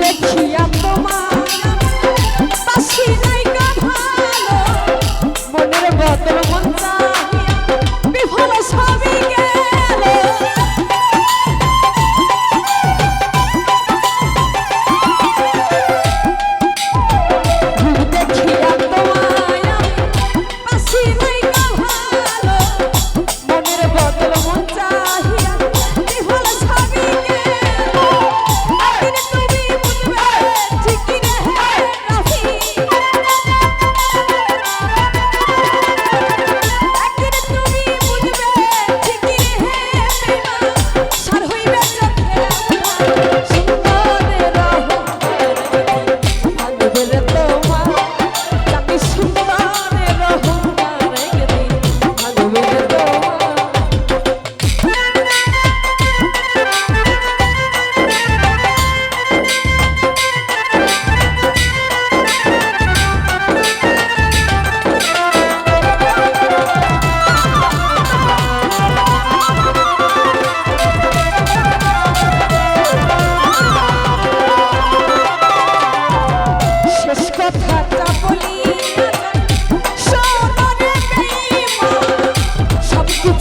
দেখিয়া তোমার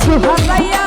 সুফার